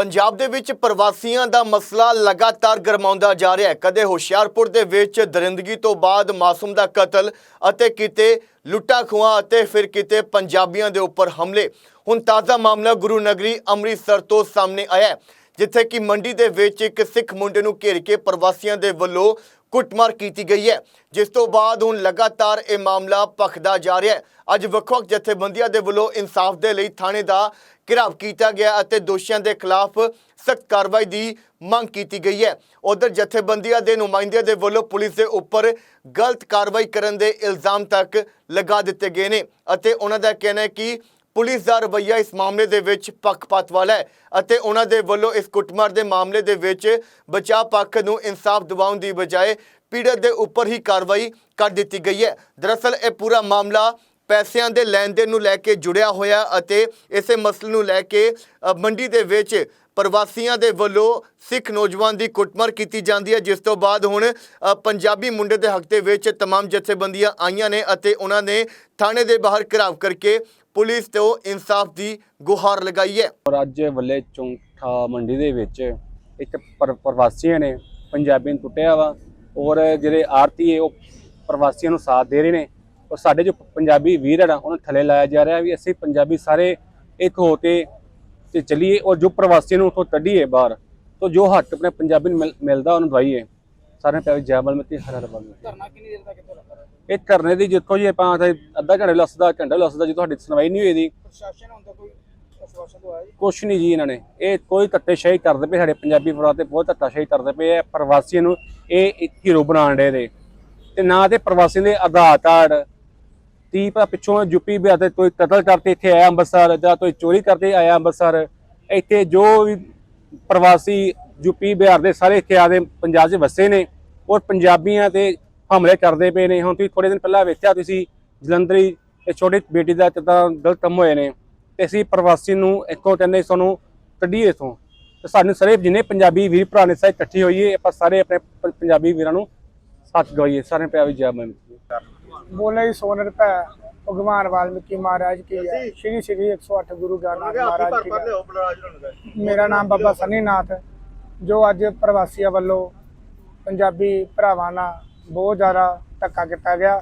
ਪੰਜਾਬ ਦੇ ਵਿੱਚ ਪ੍ਰਵਾਸੀਆਂ ਦਾ ਮਸਲਾ ਲਗਾਤਾਰ ਗਰਮਾਉਂਦਾ ਜਾ ਰਿਹਾ ਹੈ। ਕਦੇ ਹੁਸ਼ਿਆਰਪੁਰ ਦੇ ਵਿੱਚ ਦਰਿੰਦਗੀ ਤੋਂ ਬਾਅਦ ਮਾਸੂਮ ਦਾ ਕਤਲ ਅਤੇ ਕਿਤੇ ਲੁੱਟਾਂ ਖੋਹਾਂ ਅਤੇ ਫਿਰ ਕਿਤੇ ਪੰਜਾਬੀਆਂ ਦੇ ਉੱਪਰ ਹਮਲੇ। ਹੁਣ ਤਾਜ਼ਾ ਮਾਮਲਾ ਗੁਰੂ ਨਗਰੀ ਅੰਮ੍ਰਿਤਸਰ ਤੋਂ ਸਾਹਮਣੇ ਆਇਆ ਜਿੱਥੇ ਕਿ ਮੰਡੀ ਦੇ ਵਿੱਚ ਇੱਕ ਸਿੱਖ ਮੁੰਡੇ ਨੂੰ ਘੇਰ ਕੇ ਪ੍ਰਵਾਸੀਆਂ ਦੇ ਵੱਲੋਂ ਕੁੱਟਮਾਰ ਕੀਤੀ ਗਈ ਹੈ। ਜਿਸ ਤੋਂ ਬਾਅਦ ਹੁਣ ਲਗਾਤਾਰ ਇਹ ਮਾਮਲਾ ਭਖਦਾ ਜਾ ਰਿਹਾ ਹੈ। ਅੱਜ ਵੱਖ-ਵੱਖ ਜਥੇਬੰਦੀਆਂ ਦੇ ਵੱਲੋਂ ਇਨਸਾਫ ਦੇ ਲਈ ਥਾਣੇ ਦਾ ਘਿਰਾਵ ਕੀਤਾ ਗਿਆ ਅਤੇ ਦੋਸ਼ੀਆਂ ਦੇ ਖਿਲਾਫ ਸਖਤ ਕਾਰਵਾਈ ਦੀ ਮੰਗ ਕੀਤੀ ਗਈ ਹੈ। ਉਧਰ ਜਥੇਬੰਦੀਆਂ ਦੇ ਨੁਮਾਇੰਦਿਆਂ ਦੇ ਵੱਲੋਂ ਪੁਲਿਸ ਦੇ ਉੱਪਰ ਗਲਤ ਕਾਰਵਾਈ ਕਰਨ ਦੇ ਇਲਜ਼ਾਮ ਤੱਕ ਲਗਾ ਦਿੱਤੇ ਗਏ ਨੇ ਅਤੇ ਉਹਨਾਂ ਦਾ ਕਹਿਣਾ ਹੈ ਕਿ ਪੁਲਿਸ ਦਾ ਰਵੱਈਆ ਇਸ ਮਾਮਲੇ ਦੇ ਵਿੱਚ ਪੱਖਪਾਤ ਵਾਲਾ ਹੈ ਅਤੇ ਉਹਨਾਂ ਦੇ ਵੱਲੋਂ ਇਸ ਕੁੱਟਮਾਰ ਦੇ ਮਾਮਲੇ ਦੇ ਵਿੱਚ ਬਚਾਅ ਪੱਖ ਨੂੰ ਇਨਸਾਫ ਦਿਵਾਉਣ ਦੀ ਬਜਾਏ ਪੀੜਤ ਦੇ ਉੱਪਰ ਹੀ ਕਾਰਵਾਈ ਕਰ ਦਿੱਤੀ ਗਈ ਹੈ ਦਰਅਸਲ ਇਹ ਪੂਰਾ ਮਾਮਲਾ ਪੈਸਿਆਂ ਦੇ ਲੈਣ ਦੇਣ ਨੂੰ ਲੈ ਕੇ ਜੁੜਿਆ ਹੋਇਆ ਅਤੇ ਇਸੇ ਮਸਲੇ ਨੂੰ ਲੈ ਕੇ ਅ, ਮੰਡੀ ਦੇ ਵਿੱਚ ਪ੍ਰਵਾਸੀਆਂ ਦੇ ਵੱਲੋਂ ਸਿੱਖ ਨੌਜਵਾਨ ਦੀ ਕੁੱਟਮਾਰ ਕੀਤੀ ਜਾਂਦੀ ਹੈ ਜਿਸ ਤੋਂ ਬਾਅਦ ਹੁਣ ਅ, ਪੰਜਾਬੀ ਮੁੰਡੇ ਦੇ ਹੱਕ ਦੇ ਵਿੱਚ तमाम ਜਥੇਬੰਦੀਆਂ ਆਈਆਂ ਨੇ ਅਤੇ ਉਹਨਾਂ ਨੇ ਥਾਣੇ ਦੇ ਬਾਹਰ ਘਿਰਾਵ ਕਰਕੇ ਪੁਲਿਸ ਤੋਂ ਇਨਸਾਫ ਦੀ ਗੁਹਾਰ ਲਗਾਈ ਹੈ। ਔਰ ਅੱਜ ਵੱਲੇ ਚੌਂਠਾ ਮੰਡੀ ਦੇ ਵਿੱਚ ਇੱਕ ਪਰ- ਪ੍ਰਵਾਸੀਆਂ ਨੇ ਪੰਜਾਬੀ ਨੂੰ ਟੁੱਟਿਆ ਵਾ ਔਰ ਜਿਹੜੇ ਆਰਤੀ ਹੈ, ਉਹ ਪ੍ਰਵਾਸੀਆਂ ਨੂੰ ਸਾਥ ਦੇ ਰਹੇ ਨੇ। ਔਰ ਸਾਡੇ ਜੋ ਪੰਜਾਬੀ ਵੀਰ ਹਨ ਉਹਨਾਂ ਥੱਲੇ ਲਾਇਆ ਜਾ ਰਿਹਾ ਵੀ ਅਸੀਂ ਪੰਜਾਬੀ ਸਾਰੇ ਇੱਕ ਹੋ ਕੇ ਤੇ ਚੱਲੀਏ ਔਰ ਜੋ ਪ੍ਰਵਾਸੀਆਂ ਨੂੰ ਉੱਥੋਂ ਕੱਢੀਏ ਬਾਹਰ, ਤੋਂ ਜੋ ਹੱਕ ਆਪਣੇ ਪੰਜਾਬੀ ਨੂੰ ਮਿਲ- ਮਿਲਦਾ, ਉਹਨੂੰ ਦਵਾਈਏ। ਸਾਰਿਆਂ ਪਿਆਰੀ ਜੈ ਮਲਮਤੀ ਹਰ ਹਰ ਬਲ ਧਰਨਾ ਕਿੰਨੀ ਦੇਰ ਤੱਕ ਇੱਥੇ ਰੱਖਣਾ ਇਹ ਧਰਨੇ ਦੀ ਜਿੱਥੋਂ ਜੀ ਆਪਾਂ ਤੇ ਅੱਧਾ ਘੰਟੇ ਲੱਸਦਾ ਘੰਟਾ ਲੱਸਦਾ ਜਦੋਂ ਤੁਹਾਡੀ ਸੁਣਵਾਈ ਨਹੀਂ ਹੋਈ ਦੀ ਪ੍ਰਸ਼ਾਸਨ ਹੁੰਦਾ ਕੋਈ ਜੀ? ਕੁਛ ਨਹੀਂ ਜੀ ਇਹਨਾਂ ਨੇ। ਇਹ ਕੋਈ ਧੱਕੇਸ਼ਾਹੀ ਕਰਦੇ ਪਏ ਸਾਡੇ ਪੰਜਾਬੀ ਪਰਿਵਾਰ ਤੇ ਬਹੁਤ ਧੱਕਾਸ਼ਾਹੀ ਕਰਦੇ ਪਏ ਆ। ਪ੍ਰਵਾਸੀਆਂ ਨੂੰ ਇਹ ਹੀਰੋ ਬਣਾਉਣ ਦੇ ਦੇ ਤੇ ਨਾ ਤੇ ਪ੍ਰਵਾਸੀਆਂ ਦੇ ਆਧਾਰ ਕਾਰਡ ਤੀਪਾ ਪਿੱਛੋਂ ਯੂਪੀ ਬਿਹਾਰ ਤੇ ਕੋਈ ਕਤਲ ਕਰਕੇ ਇੱਥੇ ਆਇਆ ਅੰਮ੍ਰਿਤਸਰ ਜਾਂ ਕੋਈ ਚੋਰੀ ਕਰਕੇ ਆਇਆ ਅੰਮ੍ਰਿਤਸਰ। ਇੱਥੇ ਜੋ ਵੀ ਪ੍ਰਵਾਸੀ ਯੂਪੀ ਬਿਹਾਰ ਦੇ ਸਾਰੇ ਇੱਥੇ ਆਦੇ ਪੰਜਾਬ 'ਚ ਵਸੇ ਨੇ ਔਰ ਪੰਜਾਬੀਆਂ ਤੇ ਹਮਲੇ ਕਰਦੇ ਪਏ ਨੇ। ਹੁਣ ਤੁਸੀਂ ਥੋੜੇ ਦਿਨ ਪਹਿਲਾਂ ਵੇਖਿਆ ਤੁਸੀਂ ਜਲੰਧਰੀ ਇਹ ਛੋਟੀ ਬੇਟੀ ਦਾ ਕਿੱਦਾਂ ਗਲਤ ਕੰਮ ਹੋਏ ਨੇ ਤੇ ਅਸੀਂ ਪ੍ਰਵਾਸੀ ਨੂੰ ਇੱਕੋ ਕਹਿੰਦੇ ਸਾਨੂੰ ਕੱਢੀਏ ਇਥੋਂ। ਤੇ ਸਾਨੂੰ ਸਾਰੇ ਜਿੰਨੇ ਪੰਜਾਬੀ ਵੀਰ ਭਰਾ ਨੇ ਸਾਰੇ ਇਕੱਠੇ ਹੋਈਏ ਆਪਾਂ ਸਾਰੇ ਆਪਣੇ ਪੰਜਾਬੀ ਵੀਰਾਂ ਨੂੰ ਸਾਥ ਗਵਾਈਏ ਸਾਰੇ ਪਿਆਰੀ ਜੈ ਮੈਂ ਬੋਲੇ ਹੀ ਸੋਨ ਰੁਪਏ ਭਗਵਾਨ ਵਾਲਮੀਕੀ ਮਹਾਰਾਜ ਕੀ ਹੈ ਸ਼੍ਰੀ ਸ਼੍ਰੀ 108 ਗੁਰੂ ਗ੍ਰੰਥ ਮਹਾਰਾਜ ਕੀ ਹੈ ਮੇਰਾ ਨਾਮ ਬਾਬਾ ਸਨੀ ਨਾਥ ਜੋ ਅੱਜ ਪ੍ਰਵਾਸੀਆਂ ਵੱਲੋਂ ਪੰਜਾਬੀ ਭਰਾਵਾਂ ਨਾਲ ਬਹੁਤ ਜ਼ਿਆਦਾ ਧੱਕਾ ਕੀਤਾ ਗਿਆ,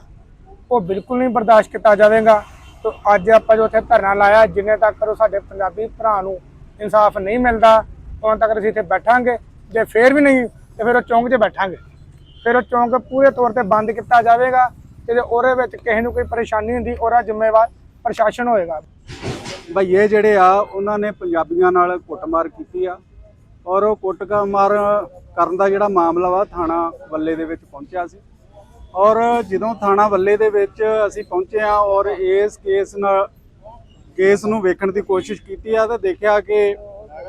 ਉਹ ਬਿਲਕੁਲ ਨਹੀਂ ਬਰਦਾਸ਼ਤ ਕੀਤਾ ਜਾਵੇਗਾ। ਤੋ ਅੱਜ ਆਪਾਂ ਜੋ ਇੱਥੇ ਧਰਨਾ ਲਾਇਆ, ਜਿੰਨੇ ਤੱਕ ਉਹ ਸਾਡੇ ਪੰਜਾਬੀ ਭਰਾ ਨੂੰ ਇਨਸਾਫ ਨਹੀਂ ਮਿਲਦਾ ਉਦੋਂ ਤੱਕ ਅਸੀਂ ਇੱਥੇ ਬੈਠਾਂਗੇ। ਜੇ ਫੇਰ ਵੀ ਨਹੀਂ, ਤੇ ਫਿਰ ਉਹ ਚੌਂਕ 'ਚ ਬੈਠਾਂਗੇ। ਫਿਰ ਉਹ ਚੌਂਕ ਪੂਰੇ ਤੌਰ ਤੇ ਬੰਦ ਕੀਤਾ ਜਾਵੇਗਾ ਤੇ ਜੇ ਉਹਦੇ ਵਿੱਚ ਕਿਸੇ ਨੂੰ ਕੋਈ ਪਰੇਸ਼ਾਨੀ ਹੁੰਦੀ, ਉਹਦਾ ਜ਼ਿੰਮੇਵਾਰ ਪ੍ਰਸ਼ਾਸਨ ਹੋਏਗਾ। ਭਈਏ ਜਿਹੜੇ ਆ, ਉਹਨਾਂ ਨੇ ਪੰਜਾਬੀਆਂ ਨਾਲ ਕੁੱਟਮਾਰ ਕੀਤੀ ਆ। ਔਰ ਉਹ ਕੁੱਟਮਾਰ ਕਰਨ ਦਾ ਜਿਹੜਾ ਮਾਮਲਾ ਵਾ, ਥਾਣਾ ਵੱਲੇ ਦੇ ਵਿੱਚ ਪਹੁੰਚਿਆ ਸੀ। ਔਰ ਜਦੋਂ ਥਾਣਾ ਵੱਲੇ ਦੇ ਵਿੱਚ ਅਸੀਂ ਪਹੁੰਚੇ ਆ ਔਰ ਇਸ ਕੇਸ ਨਾਲ, ਕੇਸ ਨੂੰ ਵੇਖਣ ਦੀ ਕੋਸ਼ਿਸ਼ ਕੀਤੀ ਆ, ਤਾਂ ਦੇਖਿਆ ਕਿ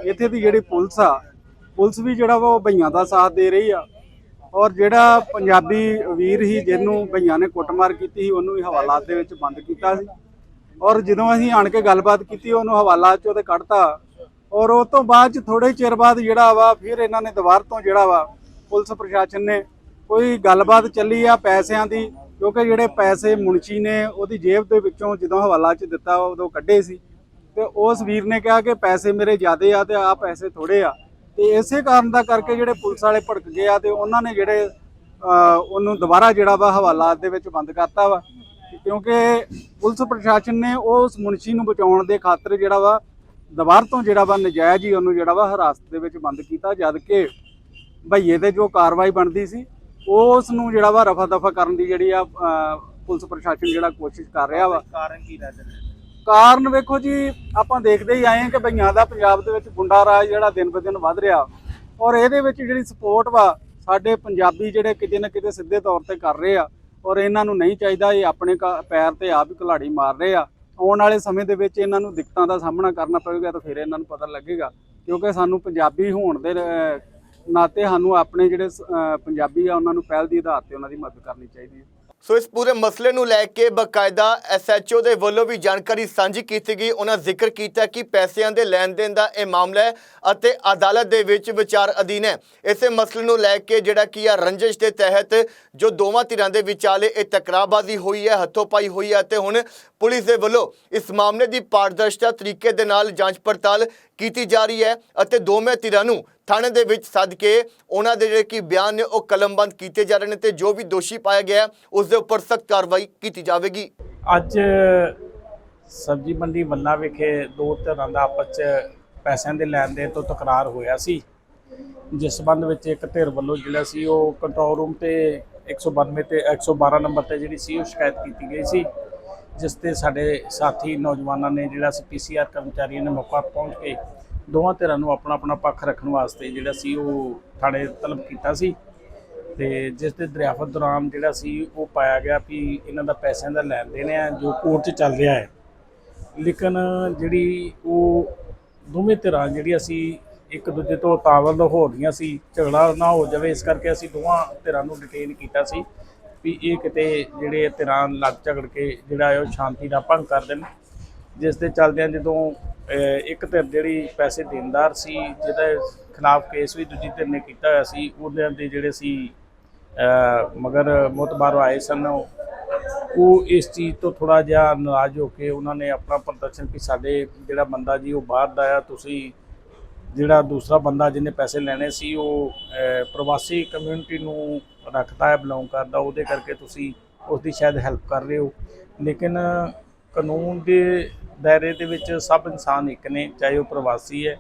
ਇੱਥੇ ਦੀ ਜਿਹੜੀ ਪੁਲਿਸ ਆ, ਪੁਲਿਸ ਵੀ ਜਿਹੜਾ ਵਾ ਉਹ ਭਈਆਂ ਦਾ ਸਾਥ ਦੇ ਰਹੀ ਆ। ਔਰ ਜਿਹੜਾ ਪੰਜਾਬੀ ਵੀਰ ਹੀ ਜਿਹਨੂੰ ਭਈਆਂ ਨੇ ਕੁੱਟਮਾਰ ਕੀਤੀ ਸੀ, ਉਹਨੂੰ ਵੀ ਹਵਾਲਾਤ ਦੇ ਵਿੱਚ ਬੰਦ ਕੀਤਾ ਸੀ। ਔਰ ਜਦੋਂ ਅਸੀਂ ਆਣ ਕੇ ਗੱਲਬਾਤ ਕੀਤੀ, ਉਹਨੂੰ ਹਵਾਲਾਤ ਚੋਂ ਤੇ ਕੱਢਤਾ ਔਰ ਉਹ ਤੋਂ ਬਾਅਦ ਚ ਥੋੜੇ ਚਿਰ ਬਾਅਦ ਜਿਹੜਾ ਵਾ ਫਿਰ ਇਹਨਾਂ ਨੇ ਦੁਬਾਰ ਤੋਂ ਜਿਹੜਾ ਵਾ ਪੁਲਿਸ ਪ੍ਰਸ਼ਾਸਨ ਨੇ ਕੋਈ ਗੱਲਬਾਤ ਚੱਲੀ ਆ ਪੈਸਿਆਂ ਦੀ ਕਿਉਂਕਿ ਜਿਹੜੇ ਪੈਸੇ ਮੁਨਸ਼ੀ ਨੇ ਉਹਦੀ ਜੇਬ ਦੇ ਵਿੱਚੋਂ ਜਦੋਂ ਹਵਾਲਾ ਚ ਦਿੱਤਾ ਉਦੋਂ ਕੱਢੇ ਸੀ। ਤੇ ਉਸ ਵੀਰ ਨੇ ਕਿਹਾ ਕਿ ਪੈਸੇ ਮੇਰੇ ਜ਼ਿਆਦੇ ਆ ਤੇ ਆ ਪੈਸੇ ਥੋੜੇ ਆ। ਤੇ ਇਸੇ ਕਾਰਨ ਦਾ ਕਰਕੇ ਜਿਹੜੇ ਪੁਲਿਸ ਵਾਲੇ ਭੜਕ ਗਏ ਆ ਤੇ ਉਹਨਾਂ ਨੇ ਜਿਹੜੇ ਅਹ, ਉਹਨੂੰ ਦੁਬਾਰਾ ਜਿਹੜਾ ਵਾ ਹਵਾਲਾਤ ਦੇ ਵਿੱਚ ਬੰਦ ਕਰਤਾ ਵਾ। ਕਿਉਂਕਿ ਪੁਲਿਸ ਪ੍ਰਸ਼ਾਸਨ ਨੇ ਉਸ ਮੁਨਸ਼ੀ ਨੂੰ ਬਚਾਉਣ ਦੇ ਖਾਤਰ ਜਿਹੜਾ ਵਾ ਦੁਬਾਰ ਤੋਂ ਜਿਹੜਾ ਵਾ ਨਜਾਇਜ਼ ਹੀ ਉਹਨੂੰ ਜਿਹੜਾ ਵਾ ਹਿਰਾਸਤ ਦੇ ਵਿੱਚ ਬੰਦ ਕੀਤਾ ਜਦ ਕਿ ਭਈਏ ਤੇ ਜੋ ਕਾਰਵਾਈ ਬਣਦੀ ਸੀ ਉਸ ਨੂੰ ਜਿਹੜਾ ਵਾ ਰਫਾ ਦਫਾ ਕਰਨ ਦੀ ਜਿਹੜੀ ਆ ਪੁਲਿਸ ਪ੍ਰਸ਼ਾਸਨ ਜਿਹੜਾ ਕੋਸ਼ਿਸ਼ ਕਰ ਰਿਹਾ ਵਾ। ਕਾਰਨ ਕੀ ਰਹਿ ਕਾਰਨ ਵੇਖੋ ਜੀ ਆਪਾਂ ਦੇਖਦੇ ਹੀ ਆਏ ਹਾਂ ਕਿ ਭਈਆਂ ਦਾ ਪੰਜਾਬ ਦੇ ਵਿੱਚ ਗੁੰਡਾ ਰਾਜ ਜਿਹੜਾ ਦਿਨ ਬ ਦਿਨ ਵੱਧ ਰਿਹਾ। ਔਰ ਇਹਦੇ ਵਿੱਚ ਜਿਹੜੀ ਸਪੋਰਟ ਵਾ ਸਾਡੇ ਪੰਜਾਬੀ ਜਿਹੜੇ ਕਿਤੇ ਨਾ ਕਿਤੇ ਸਿੱਧੇ ਤੌਰ ਤੇ ਕਰ ਰਹੇ ਆ। ਔਰ ਇਹਨਾਂ ਨੂੰ ਨਹੀਂ ਚਾਹੀਦਾ ਇਹ ਆਪਣੇ ਪੈਰ ਤੇ ਆਪ ਹੀ ਕੁਲਾੜੀ ਮਾਰ ਰਹੇ ਆ। ਆਉਣ ਵਾਲੇ ਸਮੇਂ ਦੇ ਵਿੱਚ ਇਹਨਾਂ ਨੂੰ ਦਿੱਕਤਾਂ ਦਾ ਸਾਹਮਣਾ ਕਰਨਾ ਪਵੇਗਾ ਤਾਂ ਫਿਰ ਇਹਨਾਂ ਨੂੰ ਪਤਾ ਲੱਗੇਗਾ। ਕਿਉਂਕਿ ਸਾਨੂੰ ਪੰਜਾਬੀ ਹੋਣ ਦੇ ਨਾਤੇ ਸਾਨੂੰ ਆਪਣੇ ਜਿਹੜੇ ਸ- ਪੰਜਾਬੀ ਆ, ਉਹਨਾਂ ਨੂੰ ਪਹਿਲ ਦੀ ਆਧਾਰ ਤੇ ਉਹਨਾਂ ਦੀ ਮਦਦ ਕਰਨੀ ਚਾਹੀਦੀ ਹੈ। ਸੋ ਇਸ ਪੂਰੇ ਮਸਲੇ ਨੂੰ ਲੈ ਕੇ ਬਕਾਇਦਾ ਐਸਐਚਓ ਦੇ ਵੱਲੋਂ ਵੀ ਜਾਣਕਾਰੀ ਸਾਂਝੀ ਕੀਤੀ ਗਈ। ਉਹਨਾਂ ਜ਼ਿਕਰ ਕੀਤਾ ਕਿ ਪੈਸਿਆਂ ਦੇ ਲੈਣ ਦੇਣ ਦਾ ਇਹ ਮਾਮਲਾ ਹੈ ਅਤੇ ਅਦਾਲਤ ਦੇ ਵਿੱਚ ਵਿਚਾਰ ਅਧੀਨ ਹੈ। ਇਸੇ ਮਸਲੇ ਨੂੰ ਲੈ ਕੇ ਜਿਹੜਾ ਕੀ ਆ ਰੰਜਿਸ਼ ਦੇ ਤਹਿਤ ਜੋ ਦੋਵਾਂ ਧਿਰਾਂ ਦੇ ਵਿਚਾਲੇ ਇਹ ਤਕਰਾਰਬਾਜ਼ੀ ਹੋਈ ਹੈ ਹੱਥੋਂ ਪਾਈ ਹੋਈ ਹੈ ਅਤੇ ਹੁਣ ਪੁਲਿਸ ਦੇ ਵੱਲੋਂ ਇਸ ਮਾਮਲੇ ਦੀ ਪਾਰਦਰਸ਼ਤਾ ਤਰੀਕੇ ਦੇ ਨਾਲ ਜਾਂਚ ਪੜਤਾਲ ਕੀਤੀ ਜਾ ਰਹੀ ਹੈ ਅਤੇ ਦੋਵੇਂ ਧਿਰਾਂ ਨੂੰ ਥਾਣੇ ਦੇ ਵਿੱਚ ਸੱਦ ਕੇ ਉਹਨਾਂ ਦੇ ਜਿਹੜੇ ਕਿ ਬਿਆਨ ਨੇ ਉਹ ਕਲਮਬੰਦ ਕੀਤੇ ਜਾ ਰਹੇ ਨੇ ਤੇ ਜੋ ਵੀ ਦੋਸ਼ੀ ਪਾਇਆ ਗਿਆ ਉਸ ਦੇ ਉੱਪਰ ਸਖਤ ਕਾਰਵਾਈ ਕੀਤੀ ਜਾਵੇਗੀ। ਅੱਜ ਸਬਜ਼ੀ ਮੰਡੀ ਵੱਲਾ ਵਿਖੇ ਦੋ ਧਿਰਾਂ ਦਾ ਆਪਸ 'ਚ ਪੈਸਿਆਂ ਦੇ ਲੈਣ ਦੇਣ ਤੋਂ ਤਕਰਾਰ ਹੋਇਆ ਸੀ। ਜਿਸ ਸੰਬੰਧ ਵਿੱਚ ਇੱਕ ਧਿਰ ਵੱਲੋਂ ਜਿਹੜਾ ਸੀ ਉਹ ਕੰਟਰੋਲ ਰੂਮ ਤੇ 192 ਤੇ 112 ਨੰਬਰ ਤੇ ਜਿਹੜੀ ਸੀ ਉਹ ਸ਼ਿਕਾਇਤ ਕੀਤੀ ਗਈ ਸੀ। ਜਿਸ ਤੇ ਸਾਡੇ ਸਾਥੀ ਨੌਜਵਾਨਾਂ ਨੇ ਜਿਹੜਾ ਸੀ ਪੀਸੀਆਰ ਕਰਮਚਾਰੀਆਂ ਨੇ ਮੌਕਾ ਪਹੁੰਚ ਕੇ ਦੋਵਾਂ ਧਿਰਾਂ ਨੂੰ ਆਪਣਾ ਆਪਣਾ ਪੱਖ ਰੱਖਣ ਵਾਸਤੇ ਜਿਹੜਾ ਸੀ ਉਹ ਥਾਣੇ ਤਲਬ ਕੀਤਾ ਸੀ। ਤੇ ਜਿਸ ਦੇ ਦਰਿਆਫਤ ਦੌਰਾਨ ਜਿਹੜਾ ਸੀ ਉਹ ਪਾਇਆ ਗਿਆ ਵੀ ਇਹਨਾਂ ਦਾ ਪੈਸਿਆਂ ਦਾ ਲੈਣ ਦੇਣ ਹੈ ਜੋ ਕੋਰਟ 'ਚ ਚੱਲ ਰਿਹਾ ਹੈ। ਲੇਕਿਨ ਜਿਹੜੀ ਉਹ ਦੋਵੇਂ ਧਿਰਾਂ ਜਿਹੜੀ ਅਸੀਂ ਇੱਕ ਦੂਜੇ ਤੋਂ ਤਾਵਲ ਹੋ ਰਹੀਆਂ ਸੀ, ਝਗੜਾ ਨਾ ਹੋ ਜਾਵੇ, ਇਸ ਕਰਕੇ ਅਸੀਂ ਦੋਵਾਂ ਧਿਰਾਂ ਨੂੰ ਡਿਟੇਨ ਕੀਤਾ ਸੀ। ਵੀ ਇਹ ਕਿਤੇ ਜਿਹੜੇ ਧਿਰਾਂ ਲੱਗ ਝਗੜ ਕੇ ਜਿਹੜਾ ਹੈ ਉਹ ਸ਼ਾਂਤੀ ਦਾ ਭੰਗ ਕਰ ਦੇਣ। ਜਿਸ ਦੇ ਚੱਲਦਿਆਂ ਜਦੋਂ ਇੱਕ ਧਿਰ ਜਿਹੜੀ ਪੈਸੇ ਦੇਣਦਾਰ ਸੀ ਜਿਹਦੇ ਖਿਲਾਫ ਕੇਸ ਵੀ ਦੂਜੀ ਧਿਰ ਨੇ ਕੀਤਾ ਹੋਇਆ ਸੀ ਉਹਨਾਂ ਦੇ ਜਿਹੜੇ ਸੀ ਅਹ, ਮਗਰ ਮੁਤਬਾਰ ਆਏ ਸਨ ਉਹ ਇਸ ਚੀਜ਼ ਤੋਂ ਥੋੜਾ ਜਿਹਾ ਨਾਰਾਜ਼ ਹੋ ਕੇ ਉਹਨਾਂ ਨੇ ਆਪਣਾ ਪ੍ਰਦਰਸ਼ਨ ਕਿ ਸਾਡੇ ਜਿਹੜਾ ਬੰਦਾ ਜੀ ਉਹ ਬਾਹਰ ਦਾ ਆ ਤੁਸੀਂ ਜਿਹੜਾ ਦੂਸਰਾ ਬੰਦਾ ਜਿਹਨੇ ਪੈਸੇ ਲੈਣੇ ਸੀ ਉਹ ਪ੍ਰਵਾਸੀ ਕਮਿਊਨਿਟੀ ਨੂੰ ਰੱਖਦਾ ਹੈ ਬਿਲੋਂਗ ਕਰਦਾ, ਉਹਦੇ ਕਰਕੇ ਤੁਸੀਂ ਉਸ ਦੀ ਸ਼ਾਇਦ ਹੈਲਪ ਕਰ ਰਹੇ ਹੋ। ਲੇਕਿਨ ਕਾਨੂੰਨ ਦੇ ਦਾਇਰੇ ਦੇ ਵਿੱਚ ਸਭ ਇਨਸਾਨ ਇੱਕ ਨੇ, ਚਾਹੇ ਉਹ ਪ੍ਰਵਾਸੀ ਹੈ